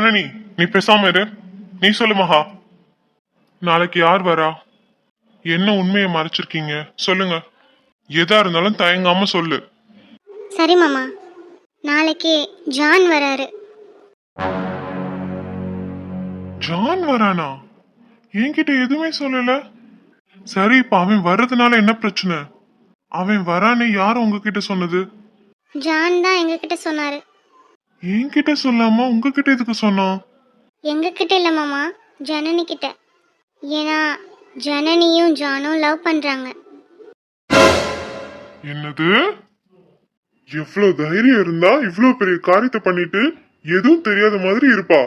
ஜனனி நீ பேசாம இரு. நீ சொல்லு மகா. நாளைக்கு யார் வரா? என்ன உண்மையை மறைச்சிருக்கீங்க? சொல்லுங்க. எதா இருந்தாலும் தயங்காம சொல்லு. சரி மாமா. நாளைக்கு ஜான் வராரு. ஜான் வரானா? என்கிட்ட எதுவுமே சொல்லல. சரி இப்ப அவன் வர்றதுனால என்ன பிரச்சனை? அவன் வரானே யார் உங்ககிட்ட சொன்னது? ஜான் தான் எங்ககிட்ட சொன்னாரு. என்கிட்ட சொல்லாம உங்ககிட்ட எதுக்கு சொன்னான் எங்ககிட்ட இல்லை மாமா ஜனனி கிட்ட ஏன்னா ஜனனியும் ஜானும் லவ் பண்றாங்க. என்னது? எவ்வளவு தைரியம் இருந்தா இவ்வளவு பெரிய காரியத்தை பண்ணிட்டு எதுவும் தெரியாத மாதிரி இருப்பா?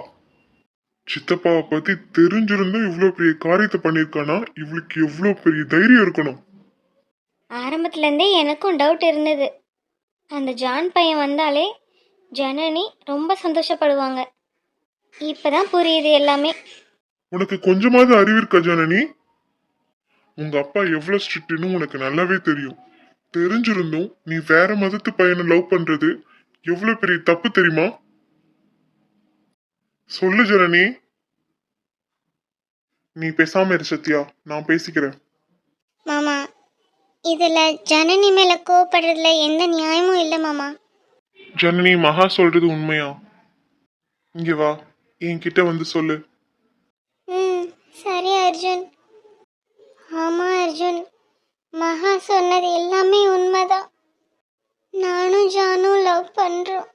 சித்தப்பாவை பத்தி தெரிஞ்சிருந்தும் இவ்வளவு பெரிய காரியத்தை பண்ணிருக்கானா இவளுக்கு எவ்வளவு பெரிய தைரியம் இருக்கணும்? ஆரம்பத்துலேருந்தே எனக்கும் டவுட் இருந்தது. அந்த ஜான் பையன் வந்தாலே ஜனனி ரொம்ப சந்தோஷப்படுவாங்க. இப்பதான் புரியுது எல்லாமே. உனக்கு கொஞ்சமாவது அறிவு இருக்கா ஜனனி? உங்க அப்பா எவ்வளவு ஸ்ட்ரிக்ட்னு உனக்கு நல்லாவே தெரியும். தெரிஞ்சிருந்தும் நீ வேற மதத்து பையனை லவ் பண்றது எவ்வளவு பெரிய தப்பு தெரியுமா? சொல்லு ஜனனி. நீ பேசாம இரு சத்யா நான் பேசிக்கிறேன். மாமா இதுல ஜனனி மேல கோவப்படுறதுல எந்த நியாயமும் இல்லை மாமா. ஜனனி மகா சொல்றது உண்மையா? இங்க வா என்கிட்ட வந்து சொல்லு. ம் சரி அர்ஜுன். ஆமா அர்ஜுன் மகா சொன்னது எல்லாமே உண்மைதான் நானும் ஜானும் லவ் பண்றோம்.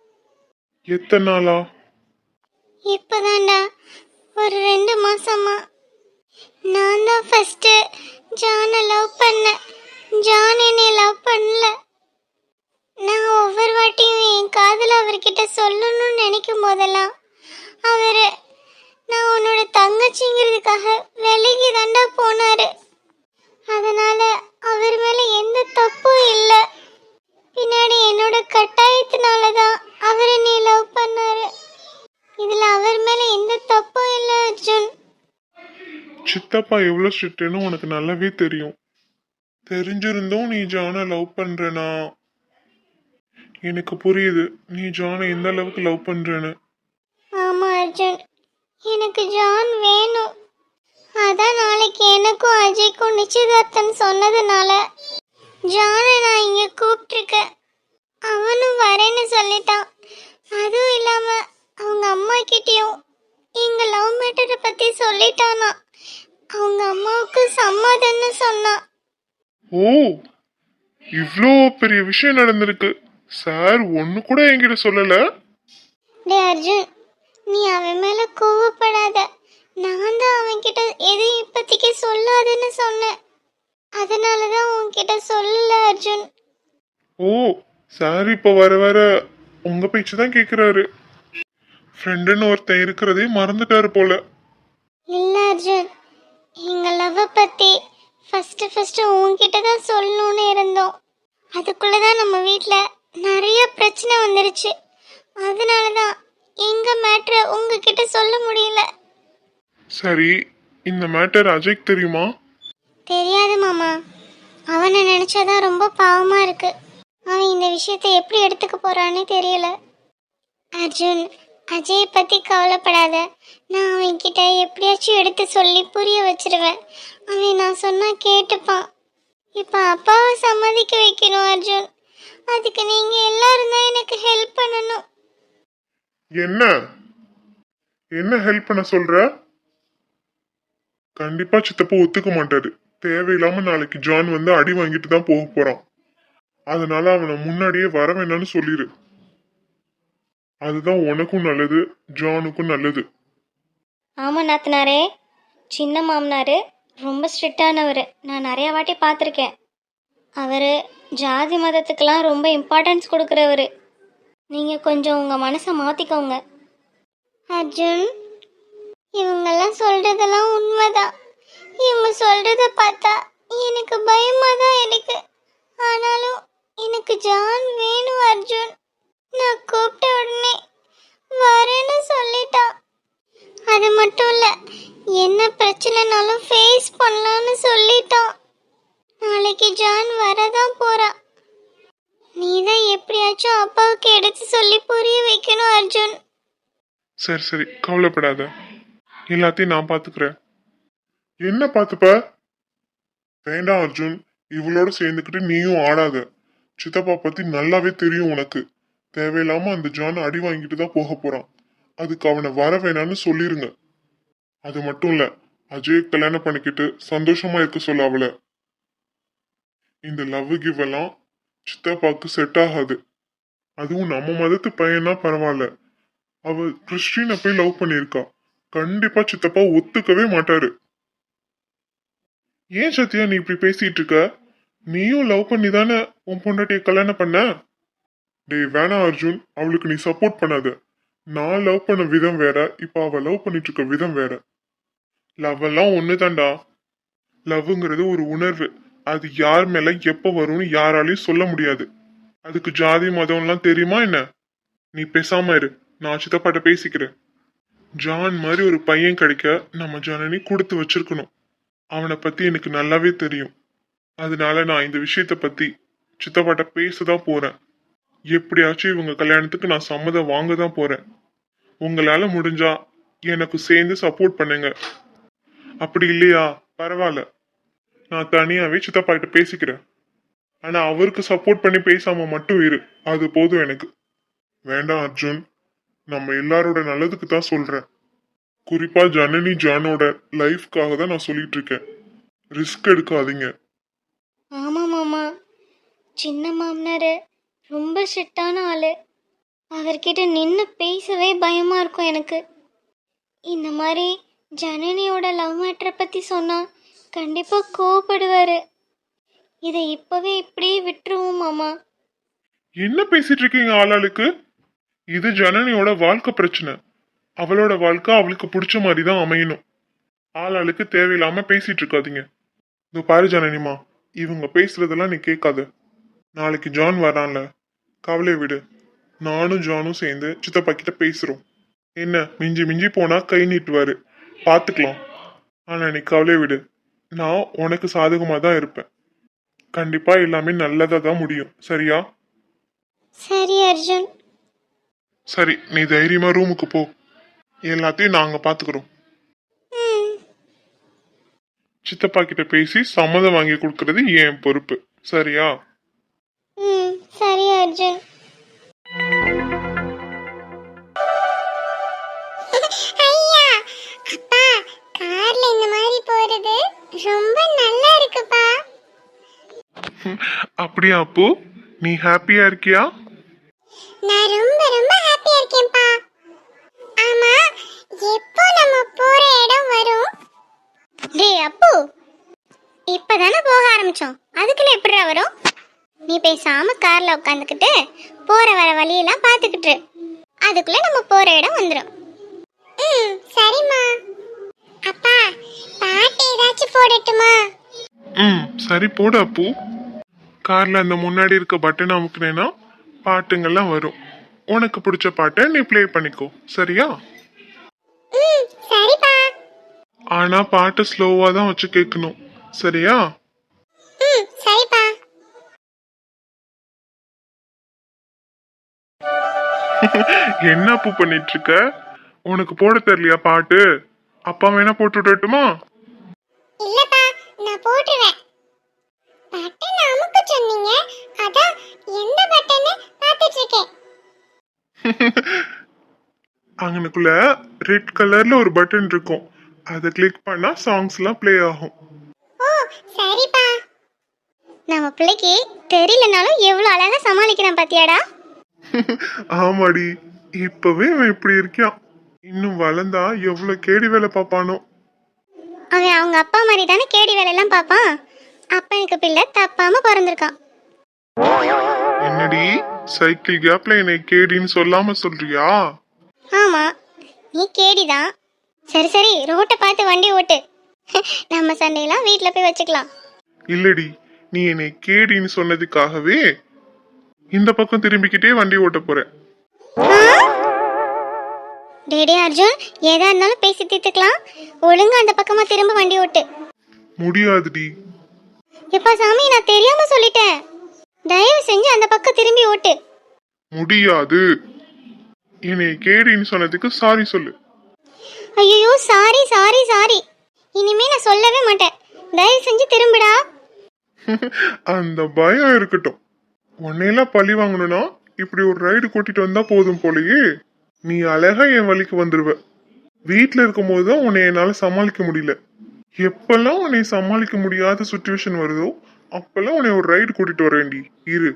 எத்தனை நாளா? இப்பதான்டா ஒரு ரெண்டு மாசமா. நான் தான் ஃபர்ஸ்ட் ஜானை லவ் பண்ணேன். ஜான் என்னை லவ் பண்ணல. நான் ஒவ்வொரு வாட்டியும் என் காதல அவர்கிட்ட சொல்லணும்னு நினைக்கும் போதெல்லாம் அவர் நான் உன்னோட தங்கச்சிங்கிறதுக்காக விலகி தாண்டா போனாரு. அதனால அவர் மேல எந்த தப்பும் இல்லை. பின்னாடி என்னோட கட்டாயத்தினால தான் அவர் நீ லவ் பண்ணாரு. இதுல அவர் மேல எந்த தப்பும் இல்லை அர்ஜுன். சித்தப்பா எவ்வளவு ஸ்ட்ரிக்ட்னு உனக்கு நல்லாவே தெரியும். தெரிஞ்சிருந்தும் நீ ஜானை லவ் பண்றனா? எனக்கு புரியுது. நீ ஜானை எந்த அளவுக்கு லவ் பண்றேன்னு. ஆமா அர்ஜுன். எனக்கு ஜான் வேணும். அதான் நாளைக்கு எனக்கும் அஜய்க்கும் நிச்சயதார்த்தம் சொன்னதுனால ஜானை நான் இங்க கூப்பிட்டுருக்கேன். அவனும் வரேன்னு சொல்லிட்டான். அதுவும் இல்லாம அவங்க அம்மா கிட்டயும் எங்க லவ் மேட்டரை பத்தி சொல்லிட்டானா. அவங்க அம்மாவுக்கு சம்மதம்னு சொன்னான். ஓ இவ்வளோ பெரிய விஷயம் நடந்திருக்கு. சார் ஒன்று கூட என்கிட்ட சொல்லல. டே அர்ஜுன் நீ அவன் மேல கோவப்படாத. நான் தான் அவன்கிட்ட எதையும் இப்போதைக்கு சொல்லாதுன்னு சொன்னேன். அதனால தான் உன்கிட்ட சொல்லல அர்ஜுன். ஓ சார் இப்போ வர வர உங்க பேச்சு தான் கேட்குறாரு ஃப்ரெண்டுன்னு ஒருத்தன் இருக்கிறதே மறந்துட்டாரு போல. இல்ல அர்ஜுன் எங்க லவ் பத்தி ஃபர்ஸ்ட் ஃபர்ஸ்ட் உன்கிட்ட தான் சொல்லணும்னு இருந்தோம். அதுக்குள்ள தான் நம்ம வீட்டில் நிறைய பிரச்சனை வந்துருச்சு. அதனால தான் எங்க மேட்ரை உங்ககிட்ட சொல்ல முடியல. சரி இந்த மேட்டர் அஜய்க்கு தெரியுமா? தெரியாது மாமா. அவனை நினைச்சாதான் ரொம்ப பாவமா இருக்கு. அவன் இந்த விஷயத்தை எப்படி எடுத்துக்க போறான்னு தெரியல. அர்ஜுன் அஜயை பத்தி கவலைப்படாத. நான் அவன்கிட்ட எப்படியாச்சும் எடுத்து சொல்லி புரிய வச்சிருவேன். அவன் நான் சொன்னா கேட்டுப்பான். இப்ப அப்பாவை சம்மதிக்க வைக்கணும் அர்ஜுன். அதுக்கு நீங்க எல்லாரும் தான் எனக்கு ஹெல்ப் பண்ணணும். என்ன? என்ன ஹெல்ப் பண்ண சொல்ற? கண்டிப்பா சித்தப்பா ஒத்துக்க மாட்டாரு. தேவையில்லாம நாளைக்கு ஜான் வந்து அடி வாங்கிட்டு தான் போக போறான். அதனால அவனை முன்னாடியே வர வேணாம்னு சொல்லிடு அதுதான் உனக்கும் நல்லது ஜானுக்கும் நல்லது. ஆமா நாத்தனாரே. சின்ன மாமனார். ரொம்ப ஸ்ட்ரிக்டானவர் நான் நிறைய வாட்டி பார்த்துருக்கேன். அவர் ஜாதி மதத்துக்கெல்லாம் ரொம்ப இம்பார்ட்டன்ஸ் கொடுக்குறவர். நீங்கள் கொஞ்சம் உங்கள் மனசை மாற்றிக்கோங்க அர்ஜுன் இவங்கெல்லாம் சொல்கிறதெல்லாம் உண்மைதான். இவங்க சொல்கிறத பார்த்தா எனக்கு பயமாக தான் இருக்கு. ஆனாலும் எனக்கு ஜான் வேணும் அர்ஜுன் நான் கூப்பிட்ட உடனே வரேன்னு சொல்லிட்டான் அது மட்டும் இல்ல என்ன பிரச்சனைனாலும் ஃபேஸ் பண்ணலாம்னு சொல்லிட்டான் நாளைக்கு ஜான் வரதான் போறா நீ தான் எப்படியாச்சும் அப்பாவுக்கு எடுத்து சொல்லி புரிய வைக்கணும் அர்ஜுன். சரி சரி. கவலைப்படாத. எல்லாத்தையும் நான் பாத்துக்கிறேன். என்ன பாத்துப்ப? வேண்டாம் அர்ஜுன். இவளோட சேர்ந்துக்கிட்டு நீயும் ஆடாத. சித்தப்பா பத்தி நல்லாவே தெரியும் உனக்கு. தேவையில்லாம அந்த ஜான் அடி வாங்கிட்டு தான் போக போறான். அதுக்கு அவனை வர வேணாம்னு சொல்லிருங்க. அது மட்டும் இல்ல அஜய் கல்யாணம் பண்ணிக்கிட்டு சந்தோஷமா இருக்க சொல்ல அவளை. இந்த லவ் கிவ் எல்லாம் சித்தப்பாக்கு செட் ஆகாது. அதுவும் நம்ம மதத்து பையனா பரவாயில்ல அவ கிறிஸ்டினை போய் லவ் பண்ணியிருக்கா. கண்டிப்பா சித்தப்பா ஒத்துக்கவே மாட்டாரு. ஏன் சத்யா நீ இப்படி பேசிட்டு இருக்க நீயும் லவ் பண்ணி தானே உன் பொண்டாட்டிய கல்யாணம் பண்ண? டேய் வேணா அர்ஜுன் அவளுக்கு நீ சப்போர்ட் பண்ணாத. நான் லவ் பண்ண விதம் வேற இப்ப அவ லவ் பண்ணிட்டு இருக்க விதம் வேற. லவ் எல்லாம் ஒண்ணுதான்டா. லவ்ங்கிறது ஒரு உணர்வு. அது யார் மேல எப்ப வரும்னு யாராலையும் சொல்ல முடியாது. அதுக்கு ஜாதி மதம்லாம் தெரியுமா என்ன? நீ பேசாம இரு. நான் சித்தப்பாட்ட பேசிக்கிறேன். ஜான் மாதிரி ஒரு பையன் கிடைக்க நம்ம ஜனனி கொடுத்து வச்சிருக்கணும். அவனை பத்தி எனக்கு நல்லாவே தெரியும். அதனால நான் இந்த விஷயத்த பத்தி சித்தப்பாட்ட பேச தான் போறேன். எப்படியாச்சும் இவங்க கல்யாணத்துக்கு நான் சம்மதம் வாங்க தான் போறேன். உங்களால முடிஞ்சா எனக்கு சேர்ந்து சப்போர்ட் பண்ணுங்க. அப்படி இல்லையா? பரவாயில்ல. நான் தனியாவே சித்தப்பா கிட்ட பேசிக்கிறேன். ஆனா அவருக்கு சப்போர்ட் பண்ணி பேசாம மட்டும் இரு. அது போதும் எனக்கு. வேண்டாம் அர்ஜுன். நம்ம எல்லாரோட நல்லதுக்கு தான் சொல்றேன். குறிப்பா ஜனனி ஜானோட லைஃப்காக தான் நான் சொல்லிட்டு இருக்கேன். ரிஸ்க் எடுக்காதீங்க. ஆமா மாமா. சின்ன மாமனார் ரொம்ப ஸ்ட்ரிக்டான ஆளு. அவர்கிட்ட நின்று பேசவே பயமா இருக்கும் எனக்கு. இந்த மாதிரி ஜனனியோட லவ் மேட்ரை பத்தி சொன்னா கண்டிப்பா கோவப்படுவாரு. இதை இப்பவே இப்படியே விட்டுருவோம் மாமா. என்ன பேசிட்டு இருக்கீங்க ஆளாளுக்கு? இது ஜனனியோட வாழ்க்கை பிரச்சனை. அவளோட வாழ்க்கை அவளுக்கு பிடிச்ச மாதிரி தான் அமையணும். ஆளாளுக்கு தேவையில்லாம பேசிட்டு இருக்காதீங்க. இதோ பாரு ஜனனிமா இவங்க பேசுறதெல்லாம் நீ கேட்காத. நாளைக்கு ஜான் வரான்ல. கவலை விடு. நானும் ஜானும் சேர்ந்து சித்தப்பா கிட்ட பேசுறோம். என்ன மிஞ்சி மிஞ்சி போனா கை நீட்டுவாரு. பாத்துக்கலாம். ஆனா நீ கவலை விடு. நான் உனக்கு சாதகமா தான் இருப்பேன். கண்டிப்பா எல்லாமே நல்லதா தான் முடியும். சரியா? சரி அர்ஜுன். சரி நீ தைரியமா ரூமுக்கு போ. எல்லாத்தையும் நாங்க பாத்துக்கிறோம். சித்தப்பா கிட்ட பேசி சம்மதம் வாங்கி கொடுக்கறது என் பொறுப்பு. சரியா? சரி அர்ஜுன். அப்பா கார்ல இந்த மாதிரி போறது ரொம்ப நல்லா இருக்குப்பா. அப்படியா அப்பு? நீ ஹாப்பியா இருக்கியா? நான் ரொம்ப ரொம்ப ஹாப்பியா இருக்கேன்ப்பா. ஆமா எப்போ நம்ம போற இடம் வரும்? டேய் அப்பு இப்பதானே போக ஆரம்பிச்சோம். அதுக்குள்ள எப்படிடா வரும்? நீ பேசாம கார்ல உட்காந்துக்கிட்டு போற வர வழியெல்லாம் பார்த்துக்கிட்டு இரு. அதுக்குள்ள நம்ம போற இடம் வந்துடும் ம் சரிம்மா. அப்பா பாட்டு ஏதாச்சும் போடட்டுமா? ம் சரி போடு அப்பு. கார்ல அந்த முன்னாடி இருக்க பட்டன் அமுக்குனேன்னா பாட்டுங்கெல்லாம் வரும். உனக்கு பிடிச்ச பாட்டை நீ ப்ளே பண்ணிக்கோ. சரியா? ஆனா பாட்டு ஸ்லோவா தான் வச்சு கேட்கணும். சரியா? என்ன அப்பு பண்ணிட்டு இருக்க உனக்கு போட தெரியலையா பாட்டு? அப்பா வேணா போட்டு விடட்டுமா? இல்லப்பா நான் போட்டுருவேன். பட்டன் சொன்னீங்க. அதான் எந்த பட்டன்னு பார்த்துட்டு இருக்கேன் அங்கனுக்குள்ள ரெட் கலர்ல ஒரு பட்டன் இருக்கும். அதை கிளிக் பண்ணா சாங்ஸ்லாம் ப்ளே ஆகும். ஓ சரிப்பா. நம்ம பிள்ளைக்கு தெரியலனாலும் எவ்வளோ அழகா சமாளிக்கிறான் பாத்தியாடா. ஆமாடி இப்பவே அவன் இப்படி இருக்கான் இன்னும் வளர்ந்தா எவ்வளவு கேடி வேலை பார்ப்பானோ. அவன் அவங்க அப்பா மாதிரி தானே கேடி வேலையெல்லாம் பார்ப்பான். அப்பனுக்கு பிள்ளை தப்பாம பிறந்திருக்கான். என்னடி? சைக்கிள் கேப்ல என்னை கேடின்னு சொல்லாம சொல்றியா? ஆமா நீ கேடிதான். சரி சரி ரோட்டை பார்த்து வண்டி ஓட்டு. நம்ம சண்டையெல்லாம் வீட்டில் போய் வச்சுக்கலாம். இல்லடி நீ என்னை கேடின்னு சொன்னதுக்காகவே இந்த பக்கம் திரும்பிக்கிட்டே வண்டி ஓட்ட போறேன். டேடி அர்ஜுன் ஏதா இருந்தாலும் பேசி தீர்த்துக்கலாம். ஒழுங்கா அந்த பக்கமா திரும்ப வண்டி ஓட்டு. முடியாதுடி. எப்பா சாமி நான் தெரியாம சொல்லிட்டேன். தயவு செஞ்சு அந்த பக்கம் திரும்பி ஓட்டு. முடியாது. என்னை கேடின்னு சொன்னதுக்கு சாரி சொல்லு. ஐயோ சாரி சாரி சாரி. இனிமே நான் சொல்லவே மாட்டேன். தயவு செஞ்சு திரும்புடா. அந்த பயம் இருக்கட்டும். உன்னையெல்லாம் பழி வாங்கணும்னா இப்படி ஒரு ரைடு கூட்டிட்டு வந்தா போதும் போலயே. நீ அழகா என் வழிக்கு வந்துருவ. வீட்ல இருக்கும்போது தான் உன்னை என்னால சமாளிக்க முடியல. எப்பெல்லாம் உன்னை சமாளிக்க முடியாத சுச்சுவேஷன் வருதோ அப்பெல்லாம் உன்னை ஒரு ரைடு கூட்டிட்டு வரேன்டி. இரு.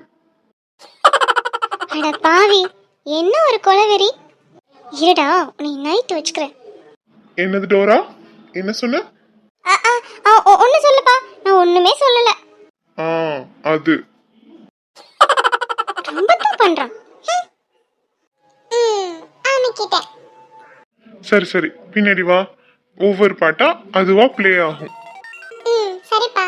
அட பாவி என்ன ஒரு கொலவெறி இருடா உன்னை நைட் வச்சுக்கிறேன். என்னது டோரா? என்ன சொன்ன? ஒன்னு சொல்லப்பா. நான் ஒண்ணுமே சொல்லல. ஆ அது. ரொம்ப தான் பண்றான் சரி சரி. பின்னாடி வா. ஒவ்வொரு பாட்டா அதுவா ப்ளே ஆகும். ம் சரிப்பா.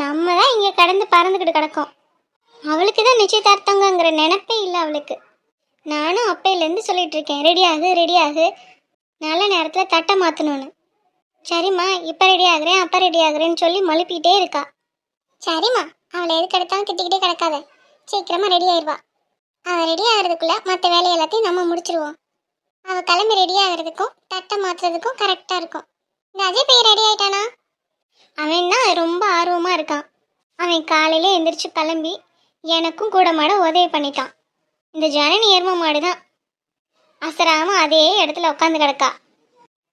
நம்ம தான் இங்கே கடந்து பறந்துக்கிட்டு கிடக்கோம். அவளுக்கு தான் நிச்சயதார்த்தங்கிற நினைப்பே இல்லை அவளுக்கு. நானும் அப்பையிலேருந்து சொல்லிட்டு இருக்கேன் ரெடி ஆகு ரெடி ஆகு. நல்ல நேரத்தில் தட்டை மாற்றணும்னு சரிம்மா இப்போ ரெடி ஆகுறேன் அப்போ ரெடி ஆகுறேன்னு சொல்லி மழுப்பிக்கிட்டே இருக்கா. சரிம்மா அவளை எதுக்கு எடுத்தாலும் திட்டிக்கிட்டே கிடக்காத. சீக்கிரமாக ரெடி ஆயிடுவா அவள் ரெடி ஆகிறதுக்குள்ளே மற்ற வேலை எல்லாத்தையும் நம்ம முடிச்சிருவோம். அவள் கிளம்பி ரெடி ஆகிறதுக்கும் தட்டை மாற்றுறதுக்கும் கரெக்டாக இருக்கும். இந்த அஜய் பையன் ரெடி ஆயிட்டானா? அவன் தான் ரொம்ப ஆர்வமாக இருக்கான். அவன் காலையில எந்திரிச்சு கிளம்பி எனக்கும் கூட மாட உதவி பண்ணிட்டான். இந்த ஜனனி எரும மாடு தான் அசராமல் அதே இடத்துல உட்காந்து கிடக்கா.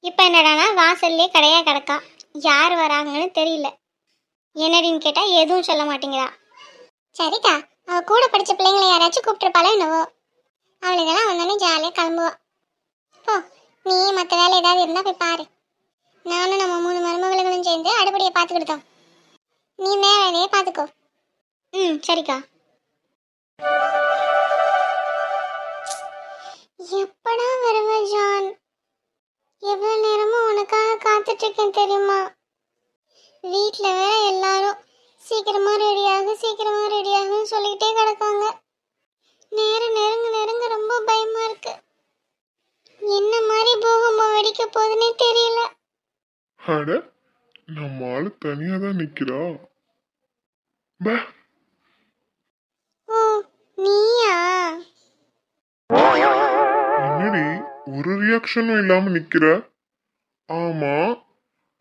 இப்போ என்னடானா வாசல்லே கடையாக கிடக்கா. யார் வராங்கன்னு தெரியல. என்னடின்னு கேட்டால் எதுவும் சொல்ல மாட்டேங்கிறா. சரிக்கா அவள் கூட படித்த பிள்ளைங்களை யாராச்சும் கூப்பிட்டுருப்பாளோ என்னவோ. அவளுக்கெல்லாம் வந்தோடனே ஜாலியாக கிளம்புவா. போ நீ மற்ற வேலை ஏதாவது இருந்தால் போய் பாரு. நானும் நம்ம மூணு மருமகளும் சேர்ந்து அடுப்படியை பார்த்துக்கிட்டோம் நீ மேலே பார்த்துக்கோ. ம் சரிக்கா. எப்படா வருவ ஜான்? எவ்வளோ நேரமும் உனக்காக காத்துட்ருக்கேன் தெரியுமா? வீட்டில் வேற எல்லாரும் சீக்கிரமா ரெடியாக சீக்கிரமா ரெடியாகுன்னு சொல்லிக்கிட்டே கிடக்காங்க. நேரம் நெருங்க நெருங்க ரொம்ப பயமா இருக்கு. என்ன மாதிரி பூகம்பம் வெடிக்க போகுதுன்னே தெரியல. அட நம்ம ஆளு தனியா தான் நிக்கிறா. பே. ஓ நீயா? என்னடி ஒரு ரியாக்ஷனும் இல்லாம நிக்கிற? ஆமா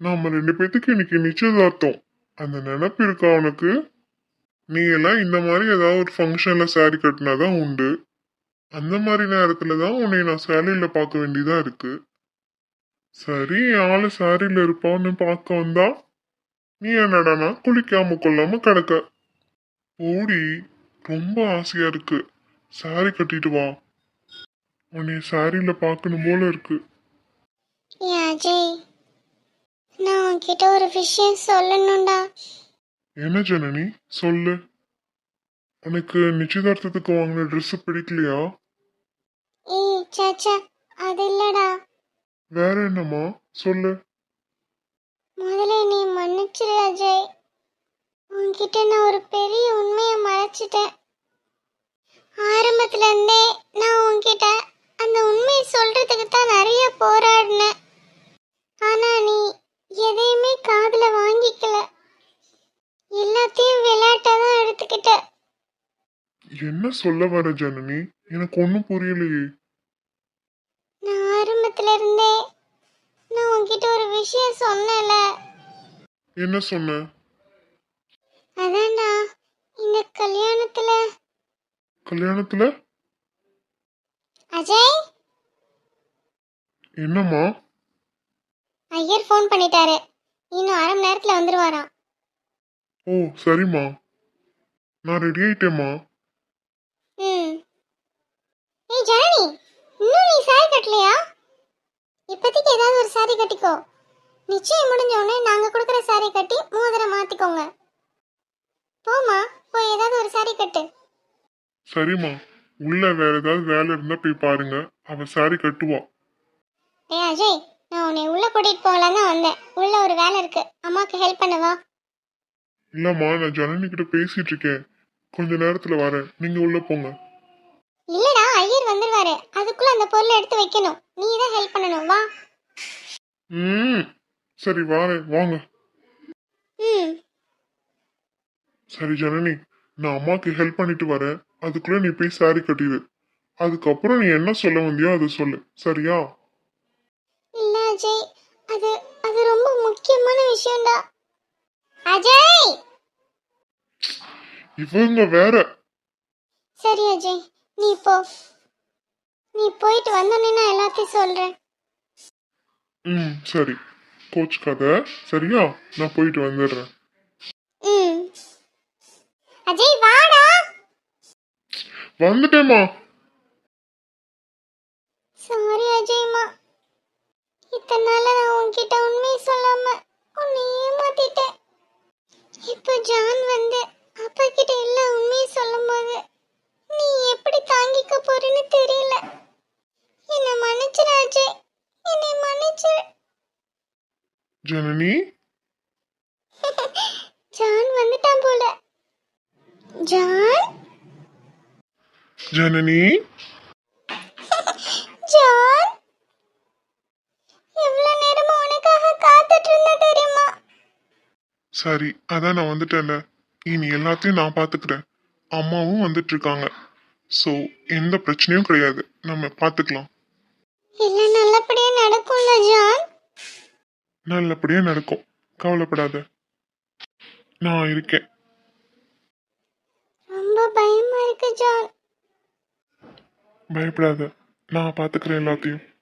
நாம ரெண்டு பேத்துக்கு இன்னைக்கு நிச்சயதார்த்தம். அந்த நினப்பு இருக்கா உனக்கு? நீ எல்லாம் இந்த மாதிரி ஏதாவது ஒரு ஃபங்க்ஷன்ல saree கட்டினாதான் உண்டு. அந்த மாதிரி நேரத்துல தான் உன்னை நான் சேலையில பார்க்க வேண்டியதா இருக்கு. சரி ஆளு சாரியில இருப்பான்னு பார்க்க வந்தா? நீ என்னடானா குளிக்காம கொள்ளாம கிடக்க? ஓடி ரொம்ப ஆசையா இருக்கு. சாரி கட்டிட்டு வா. உன்னை சாரியில பார்க்கணும் போல இருக்கு. அஜய் நான் உன்கிட்ட ஒரு விஷயம் சொல்லணும்டா. என்ன ஜனனி? சொல்லு. உனக்கு நிச்சயதார்த்தத்துக்கு வாங்கின Dress பிடிக்கலையா? ஏய் சாச்சா அது இல்லடா. வேற என்னம்மா? சொல்லு. முதல்ல நீ மன்னிச்சிரு அஜய். உன்கிட்ட நான் ஒரு பெரிய உண்மையை மறைச்சிட்டேன். ஆரம்பத்துல இருந்தே நான் உன்கிட்ட அந்த உண்மையை சொல்றதுக்கு தான் நிறைய போராடினேன். ஆனா நீ எதையுமே காதுல வாங்கிக்கல. எல்லாத்தையும் விளையாட்டா தான் எடுத்துக்கிட்ட. என்ன சொல்ல வர ஜனனி? எனக்கு ஒன்றும் புரியலையே. நான் ஆரம்பத்துல இருந்தே நான் உன்கிட்ட ஒரு விஷயம் சொன்னேன்ல. என்ன சொன்ன? அதான்டா இந்த கல்யாணத்துல. கல்யாணத்துல? அஜய்? என்னம்மா? ஐயர் ஃபோன் பண்ணிட்டாரு. இன்னும் அரை மணி நேரத்துல வந்துருவாராம். ஓ சரிம்மா. நான் ரெடி ஆயிட்டேம்மா. ம். ஏய் ஜனனி! இன்னும் நீ சாரி கட்டலையா? இப்போதைக்கு ஏதாவது ஒரு சாரி கட்டிக்கோ. நிச்சயம் முடிஞ்ச உடனே நாங்க கொடுக்குற சாரி கட்டி மோதிரம் மாத்திக்கோங்க. போமா போய் ஏதாவது ஒரு சாரி கட்டு. சரிம்மா. உள்ள வேற ஏதாவது வேலை இருந்தா போய் பாருங்க. அவ சாரி கட்டுவா. ஏய் அஜய் நான் உன்னை உள்ள கூட்டிட்டு போகலாம் தான் வந்தேன். உள்ள ஒரு வேலை இருக்கு. அம்மாக்கு ஹெல்ப் பண்ணவா இல்லம்மா நான் ஜனனி கிட்ட பேசிட்டு இருக்கேன். கொஞ்ச நேரத்துல வரேன். நீங்க உள்ள போங்க. வந்துருவாரு அதுக்குள்ள அந்த பொருளை எடுத்து வைக்கணும். நீ தான் ஹெல்ப் பண்ணணும். வா. ம். சரி வரேன் வாங்க. ம். சரி ஜனனி நான் அம்மாக்கு ஹெல்ப் பண்ணிட்டு வரேன். அதுக்குள்ள நீ போய் சாரி கட்டிடு அதுக்கப்புறம் நீ என்ன சொல்ல வந்தியோ அதை சொல்லு. சரியா? இல்ல அஜய். அது அது ரொம்ப முக்கியமான விஷயம்டா. அஜய்! இவங்க வேற. சரி அஜய். நீ போ. நீ போயிட்டு வந்தோடனே நான் எல்லாத்தையும் சொல்றேன். ம் சரி. கோச் கதை சரியா? நான் போயிட்டு வந்துடுறேன். ம். அஜய் வாடா. வந்துட்டேம்மா. சாரி அஜய்மா இத்தனை நாளா நான் உன்கிட்ட உண்மையை சொல்லாம உன்னை ஏமாத்திட்டேன் இப்போ ஜான் வந்து அப்பா கிட்ட எல்லாம் உண்மையை சொல்லும்போது நீ எப்படி தாங்கிக்க போறேன்னு தெரியல என்னை மன்னிச்சிரு அஜய் என்னை மன்னிச்சிரு ஜனனி? ஜான் வந்துட்டான் போல. ஜான்? ஜனனி? ஜான்? எவ்வளவு நேரமா உனக்காக காத்துட்டு இருந்த தெரியுமா? சரி அதான் நான் வந்துட்டேன்ல. இனி எல்லாத்தையும் நான் பாத்துக்கிறேன். அம்மாவும் வந்துட்டு இருக்காங்க ஸோ எந்த பிரச்சனையும் கிடையாது. நம்ம பார்த்துக்கலாம் எல்லாம் நல்லபடியா நடக்கும்ல ஜான்? நல்லபடியா நடக்கும். கவலைப்படாத. நான் இருக்கேன். ரொம்ப பயமா இருக்கு ஜான். பயப்படாத. நான் பாத்துக்கிறேன் எல்லாத்தையும்.